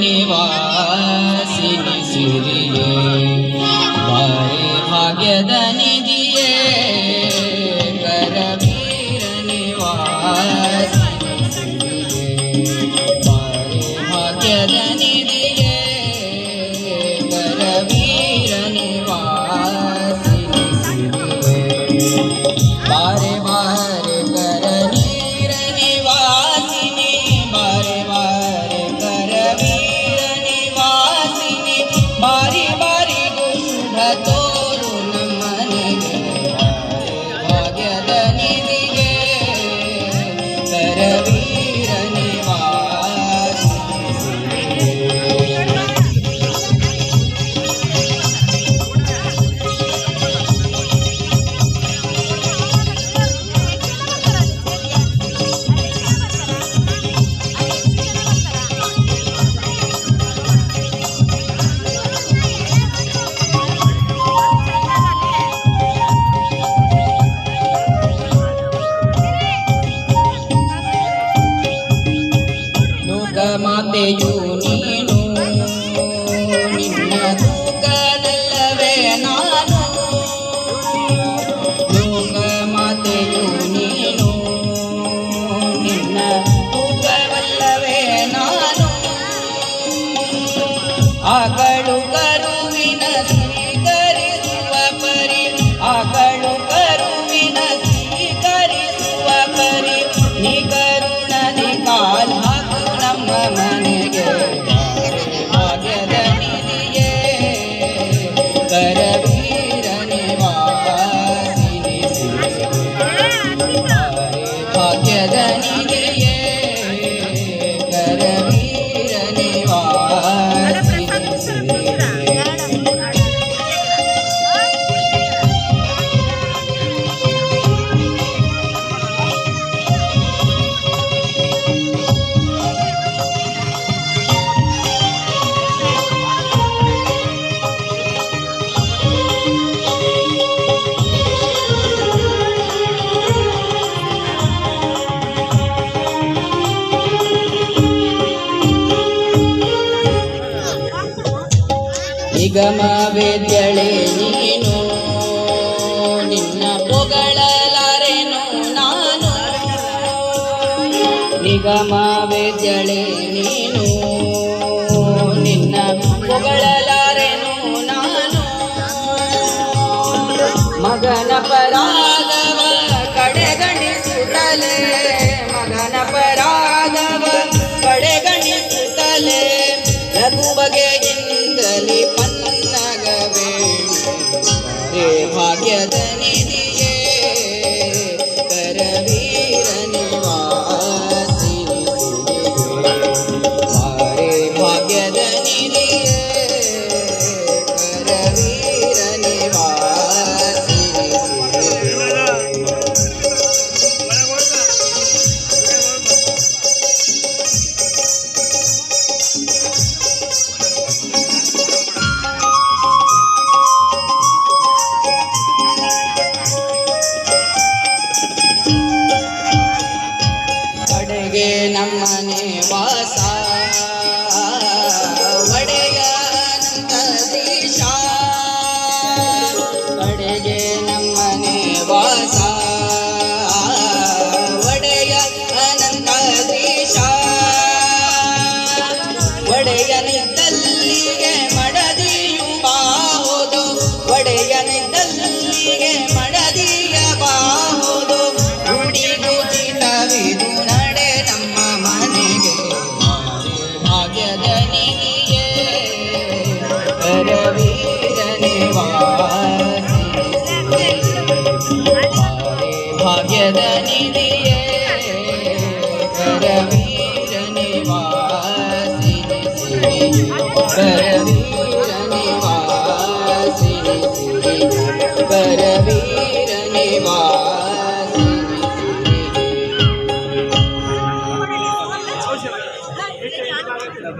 निवासिनि सूर्ये वारे भाग्यदनि दिये करवीर निवासिनि सूर्ये वारे भाग्यदनि ಮಾತೆ ನೀನು ನಿನ್ನ ದುಃಖದಲ್ಲವೇ ನಾನು ದುಃಖ ಮಾತೆಯು ನೀನು ನಿನ್ನ ದುಃಖವಲ್ಲವೇ ನಾನು ಆಗಳು ನನಗೆಯೇ ನಿಗಮವೆದ್ದಳೆ ನೀನು ನಿನ್ನ ಪೊಗಳಲಾರೇನು ನಾನು. ನಿಗಮವೆದ್ದಳೆ ನೀನು ನಿನ್ನ ಪೊಗಳಲಾರೇನು ನಾನು. ಮಗನ ಪರಾಗವ बासा